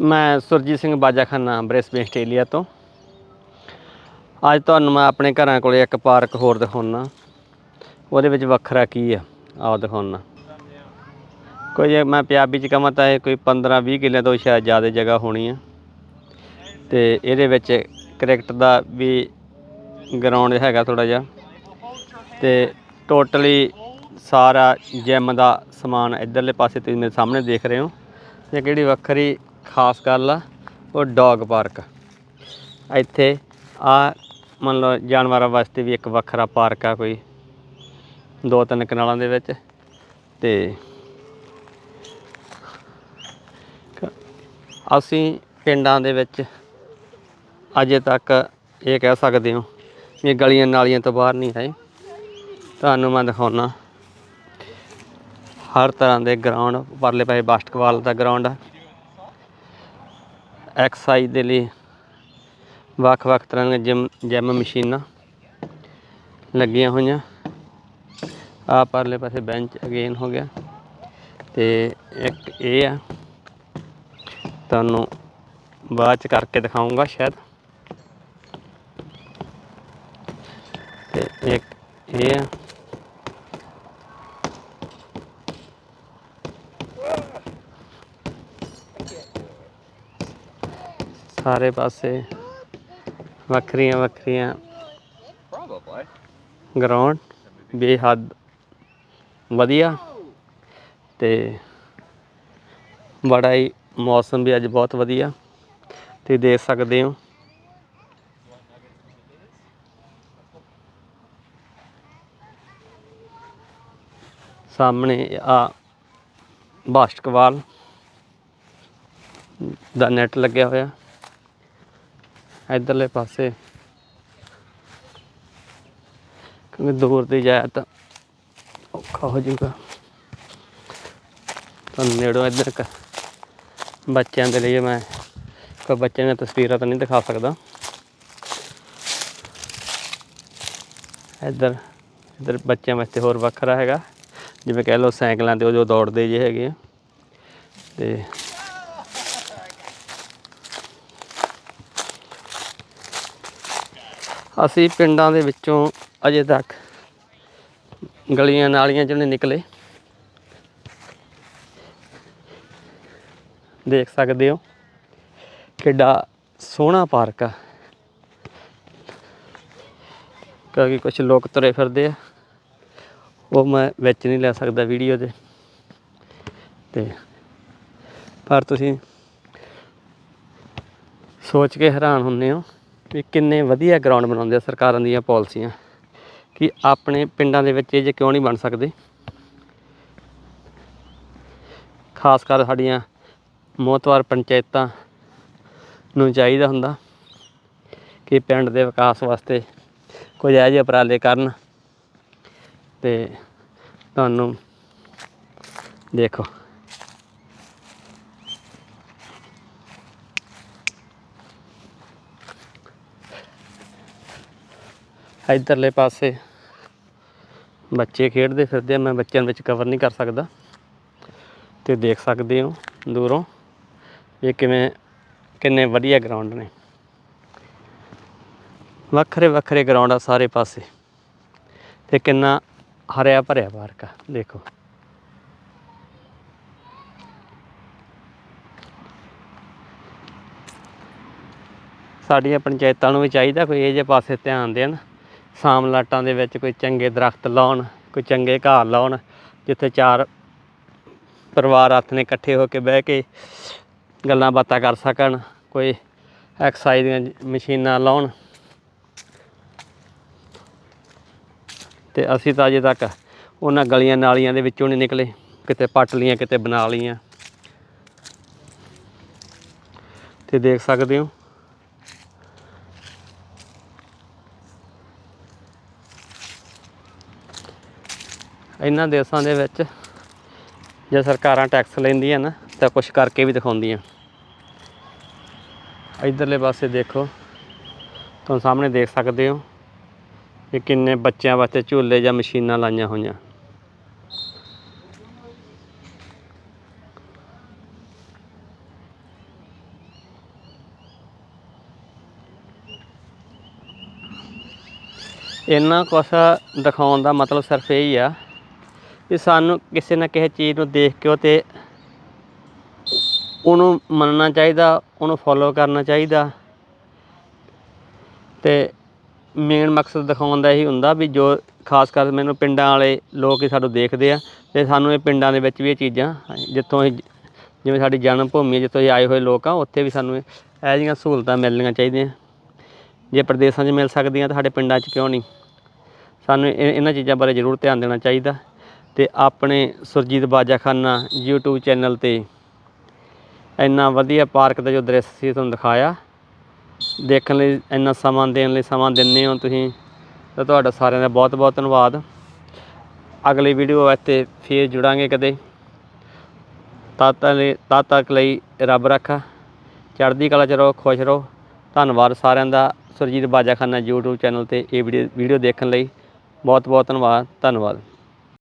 ਮੈਂ Surjit Singh Bajakhana, Brisbane, Australia ਤੋਂ। ਅੱਜ ਤੁਹਾਨੂੰ ਮੈਂ ਆਪਣੇ ਘਰਾਂ ਕੋਲੇ ਇੱਕ ਪਾਰਕ ਹੋਰ ਦਿਖਾਉਣਾ ਉਹਦੇ ਵਿੱਚ ਵੱਖਰਾ ਕੀ ਆ? ਆਓ ਦਿਖਾਉਣਾ ਕੋਈ ਜੇ ਮੈਂ ਪੰਜਾਬੀ ਚ ਕਹਾਂ ਤਾਂ ਇਹ ਕੋਈ 15 20 ਕਿੱਲੇ ਤੋਂ ਸ਼ਾਇਦ ਜ਼ਿਆਦਾ ਜਗ੍ਹਾ ਹੋਣੀ ਆ। ਤੇ ਇਹਦੇ ਵਿੱਚ ਕ੍ਰਿਕਟ ਦਾ ਵੀ ਗਰਾਊਂਡ ਹੈਗਾ ਥੋੜਾ ਜਿਹਾ। ਤੇ ਟੋਟਲੀ ਸਾਰਾ ਜਿਮ ਦਾ ਸਮਾਨ ਇਧਰਲੇ ਪਾਸੇ ਤੁਸੀਂ ਮੇਰੇ ਸਾਹਮਣੇ ਦੇਖ ਰਹੇ ਹੋ। ਤੇ ਕਿਹੜੀ ਵੱਖਰੀ ਖਾਸ ਗੱਲ ਆ, ਉਹ ਡੌਗ ਪਾਰਕ। ਇੱਥੇ ਆ ਮੰਨ ਲਓ ਜਾਨਵਰਾਂ ਵਾਸਤੇ ਵੀ ਇੱਕ ਵੱਖਰਾ ਪਾਰਕ ਆ ਕੋਈ, ਦੋ ਤਿੰਨ ਕਨਾਲਾਂ ਦੇ ਵਿੱਚ, ਤੇ ਅਸੀਂ ਪਿੰਡਾਂ ਦੇ ਵਿੱਚ ਅਜੇ ਤੱਕ ਇਹ ਕਹਿ ਸਕਦੇ ਹਾਂ ਵੀ ਗਲੀਆਂ ਨਾਲੀਆਂ ਤੋਂ ਬਾਹਰ ਨਹੀਂ ਆਏ। ਤੁਹਾਨੂੰ ਮੈਂ ਦਿਖਾਉਣਾ ਹਰ ਤਰ੍ਹਾਂ ਦੇ ਗਰਾਊਂਡ ਪਰਲੇ ਪਾਸੇ ਬਾਸਕਟਬਾਲ ਦਾ ਗਰਾਊਂਡ ਆ। ਐਕਸਰਸਾਈਜ਼ ਦੇ ਲਈ ਵੱਖ-ਵੱਖ ਤਰ੍ਹਾਂ ਦੀਆਂ ਜਿਮ ਜਿਮ ਮਸ਼ੀਨਾਂ ਲੱਗੀਆਂ ਹੋਈਆਂ। ਆ ਪਰਲੇ ਪਾਸੇ ਬੈਂਚ ਅਗੇਨ ਹੋ ਗਿਆ। ਤੇ ਇੱਕ ਇਹ ਆ। ਤੁਹਾਨੂੰ ਬਾਅਦ ਚ ਕਰਕੇ ਦਿਖਾਉਂਗਾ ਸ਼ਾਇਦ। ਤੇ ਇੱਕ ਇਹ ਆ। ਸਾਰੇ ਪਾਸੇ ਵੱਖਰੀਆਂ ਵੱਖਰੀਆਂ Probably. ਗਰਾਊਂਡ ਬੇਹੱਦ ਵਧੀਆ ਤੇ ਬੜਾ ਹੀ ਮੌਸਮ ਵੀ ਅੱਜ ਬਹੁਤ ਵਧੀਆ। ਤੁਸੀਂ ਦੇਖ ਸਕਦੇ ਹੋ। ਸਾਹਮਣੇ ਆ ਬਾਸਕਟਬਾਲ ਦਾ ਨੈਟ ਲੱਗਿਆ ਹੋਇਆ। ਇਧਰਲੇ ਪਾਸੇ। ਕਿਉਂਕਿ ਦੂਰ ਤੇ ਜਾਇਆ ਤਾਂ ਔਖਾ ਹੋ ਜਾਊਗਾ। ਤੁਹਾਨੂੰ ਨੇੜੋਂ ਇੱਧਰ ਕ ਬੱਚਿਆਂ ਦੇ ਲਈ ਮੈਂ ਕੋਈ ਬੱਚਿਆਂ ਦੀਆਂ ਤਸਵੀਰਾਂ ਤਾਂ ਨਹੀਂ ਦਿਖਾ ਸਕਦਾ। ਇੱਧਰ ਇੱਧਰ ਬੱਚਿਆਂ ਵਾਸਤੇ ਹੋਰ ਵੱਖਰਾ ਹੈਗਾ। ਜਿਵੇਂ ਕਹਿ ਲਓ ਸਾਈਕਲਾਂ ਤੇ ਉਹ ਜੋ ਦੌੜਦੇ ਜੇ ਹੈਗੇ ਆ। ਤੇ ਅਸੀਂ ਪਿੰਡਾਂ ਦੇ ਵਿੱਚੋਂ ਅਜੇ ਤੱਕ ਗਲੀਆਂ ਨਾਲੀਆਂ ਚੋਂ ਨਹੀਂ ਨਿਕਲੇ। ਦੇਖ ਸਕਦੇ ਹੋ ਕਿੱਡਾ ਸੋਹਣਾ ਪਾਰਕ ਆ। ਕਿਉਂਕਿ ਕੁਝ ਲੋਕ ਤੁਰੇ ਫਿਰਦੇ ਆ। ਉਹ ਮੈਂ ਵਿੱਚ ਨਹੀਂ ਲੈ ਸਕਦਾ ਵੀਡੀਓ ਦੇ। ਤੇ ਪਰ ਤੁਸੀਂ ਸੋਚ ਕੇ ਹੈਰਾਨ ਹੁੰਦੇ ਹੋ। ਵੀ ਕਿੰਨੇ ਵਧੀਆ ਗਰਾਊਂਡ ਬਣਾਉਂਦੇ ਆ ਸਰਕਾਰਾਂ ਦੀਆਂ ਪਾਲਿਸੀਆਂ, ਕਿ ਆਪਣੇ ਪਿੰਡਾਂ ਦੇ ਵਿੱਚ ਇਹ ਜੇ ਕਿਉਂ ਨਹੀਂ ਬਣ ਸਕਦੇ? ਖਾਸ ਕਰ ਸਾਡੀਆਂ ਮੋਤਵਾਰ ਪੰਚਾਇਤਾਂ ਨੂੰ ਚਾਹੀਦਾ ਹੁੰਦਾ ਕਿ ਪਿੰਡ ਦੇ ਵਿਕਾਸ ਵਾਸਤੇ ਕੁਝ ਇਹੋ ਜਿਹੇ ਉਪਰਾਲੇ ਕਰਨ ਤੇ ਤੁਹਾਨੂੰ ਦੇਖੋ। ਇੱਧਰਲੇ ਪਾਸੇ। ਬੱਚੇ ਖੇਡਦੇ ਫਿਰਦੇ ਆ, ਮੈਂ ਬੱਚਿਆਂ ਵਿੱਚ ਕਵਰ ਨਹੀਂ ਕਰ ਸਕਦਾ। ਤੇ ਦੇਖ ਸਕਦੇ ਹੋ ਦੂਰੋਂ ਇਹ ਕਿਵੇਂ, ਕਿੰਨੇ ਵਧੀਆ ਗਰਾਊਂਡ ਨੇ। ਵੱਖਰੇ ਵੱਖਰੇ ਗਰਾਊਂਡ ਆ ਸਾਰੇ ਪਾਸੇ। ਤੇ ਕਿੰਨਾ ਹਰਿਆ ਭਰਿਆ ਪਾਰਕ ਆ, ਦੇਖੋ। ਸਾਡੀਆਂ ਪੰਚਾਇਤਾਂ ਨੂੰ ਵੀ ਚਾਹੀਦਾ ਕੋਈ ਇਹ ਜਿਹੇ ਪਾਸੇ ਧਿਆਨ ਦੇਣ। ਸ਼ਾਮ ਲਾਟਾਂ ਦੇ ਵਿੱਚ ਕੋਈ ਚੰਗੇ ਦਰਖਤ ਲਾਉਣ, ਕੋਈ ਚੰਗੇ ਘਰ ਲਾਉਣ, ਜਿੱਥੇ ਚਾਰ ਪਰਿਵਾਰ ਹੱਥ ਨੇ ਇਕੱਠੇ ਹੋ ਕੇ ਬਹਿ ਕੇ ਗੱਲਾਂ ਬਾਤਾਂ ਕਰ ਸਕਣ, ਕੋਈ ਐਕਸਰਸਾਈਜ਼ ਦੀਆਂ ਮਸ਼ੀਨਾਂ ਲਾਉਣ। ਤੇ ਅਸੀਂ ਤਾਂ ਅਜੇ ਤੱਕ ਉਹਨਾਂ ਗਲੀਆਂ ਨਾਲੀਆਂ ਦੇ ਵਿੱਚੋਂ ਨਹੀਂ ਨਿਕਲੇ, ਕਿਤੇ ਪੱਟ ਲੀਆਂ ਕਿਤੇ ਬਣਾ ਲੀਆਂ ਤੇ ਦੇਖ ਸਕਦੇ ਹੋ ਇਹਨਾਂ ਦੇਸ਼ਾਂ ਦੇ ਵਿੱਚ ਜੇ ਸਰਕਾਰਾਂ ਟੈਕਸ ਲੈਂਦੀਆਂ ਨਾ, ਤਾਂ ਕੁਝ ਕਰਕੇ ਵੀ ਦਿਖਾਉਂਦੀਆਂ। ਇਧਰਲੇ ਪਾਸੇ ਦੇਖੋ, ਤੁਹਾਨੂੰ ਸਾਹਮਣੇ ਦੇਖ ਸਕਦੇ ਹੋ ਕਿ ਕਿੰਨੇ ਬੱਚਿਆਂ ਵਾਸਤੇ ਝੂਲੇ ਜਾਂ ਮਸ਼ੀਨਾਂ ਲਾਈਆਂ ਹੋਈਆਂ। ਇਹਨਾਂ ਕੁਛ ਦਿਖਾਉਣ ਦਾ ਮਤਲਬ ਸਿਰਫ ਇਹ ਹੀ ਆ ਵੀ ਸਾਨੂੰ ਕਿਸੇ ਨਾ ਕਿਸੇ ਚੀਜ਼ ਨੂੰ ਦੇਖ ਕੇ ਉਹ ਤੇ ਉਹਨੂੰ ਮੰਨਣਾ ਚਾਹੀਦਾ, ਉਹਨੂੰ ਫੋਲੋ ਕਰਨਾ ਚਾਹੀਦਾ। ਤੇ ਮੇਨ ਮਕਸਦ ਦਿਖਾਉਣ ਦਾ ਇਹੀ ਹੁੰਦਾ ਵੀ ਜੋ ਖਾਸ ਕਰ ਮੈਨੂੰ ਪਿੰਡਾਂ ਵਾਲੇ ਲੋਕ ਹੀ ਸਾਨੂੰ ਦੇਖਦੇ ਆ ਤੇ ਸਾਨੂੰ ਇਹ ਪਿੰਡਾਂ ਦੇ ਵਿੱਚ ਵੀ ਇਹ ਚੀਜ਼ਾਂ, ਜਿੱਥੋਂ ਅਸੀਂ ਜਿਵੇਂ ਸਾਡੀ ਜਨਮ ਭੂਮੀ ਹੈ, ਜਿੱਥੋਂ ਅਸੀਂ ਆਏ ਹੋਏ ਲੋਕ ਆ, ਉੱਥੇ ਵੀ ਸਾਨੂੰ ਇਹੋ ਜਿਹੀਆਂ ਸਹੂਲਤਾਂ ਮਿਲਣੀਆਂ ਚਾਹੀਦੀਆਂ। ਜੇ ਪ੍ਰਦੇਸ਼ਾਂ 'ਚ ਮਿਲ ਸਕਦੀਆਂ ਤਾਂ ਸਾਡੇ ਪਿੰਡਾਂ 'ਚ ਕਿਉਂ ਨਹੀਂ? ਸਾਨੂੰ ਇਹ- ਇਹਨਾਂ ਚੀਜ਼ਾਂ ਬਾਰੇ ਜ਼ਰੂਰ ਧਿਆਨ ਦੇਣਾ ਚਾਹੀਦਾ। ਤੇ ਆਪਣੇ ਸੁਰਜੀਤ ਬਾਜਾਖਾਨਾ YouTube ਚੈਨਲ ਤੇ ਇੰਨਾ ਵਧੀਆ ਪਾਰਕ ਦਾ ਜੋ ਦ੍ਰਿਸ਼ ਸੀ, ਤੁਹਾਨੂੰ ਦਿਖਾਇਆ। ਦੇਖਣ ਲਈ ਇੰਨਾ ਸਮਾਂ ਦੇਣ ਲਈ ਸਮਾਂ ਦਿੰਦੇ ਹੋ ਤੁਸੀਂ, ਤਾਂ ਤੁਹਾਡਾ ਸਾਰਿਆਂ ਦਾ ਬਹੁਤ ਬਹੁਤ ਧੰਨਵਾਦ। ਅਗਲੀ ਵੀਡੀਓ ਇੱਥੇ ਫੇਰ ਜੁੜਾਂਗੇ ਕਦੇ। ਤਦ ਤੱਕ ਲਈ ਤਦ ਤੱਕ ਲਈ ਰੱਬ ਰੱਖਾ। ਚੜ੍ਹਦੀ ਕਲਾ ਚ ਰਹੋ, ਖੁਸ਼ ਰਹੋ। ਧੰਨਵਾਦ ਸਾਰਿਆਂ ਦਾ ਸੁਰਜੀਤ ਬਾਜਾਖਾਨਾ YouTube ਚੈਨਲ ਤੇ ਇਹ ਵੀਡੀਓ ਵੀਡੀਓ ਦੇਖਣ ਲਈ। ਬਹੁਤ ਬਹੁਤ ਧੰਨਵਾਦ ਧੰਨਵਾਦ।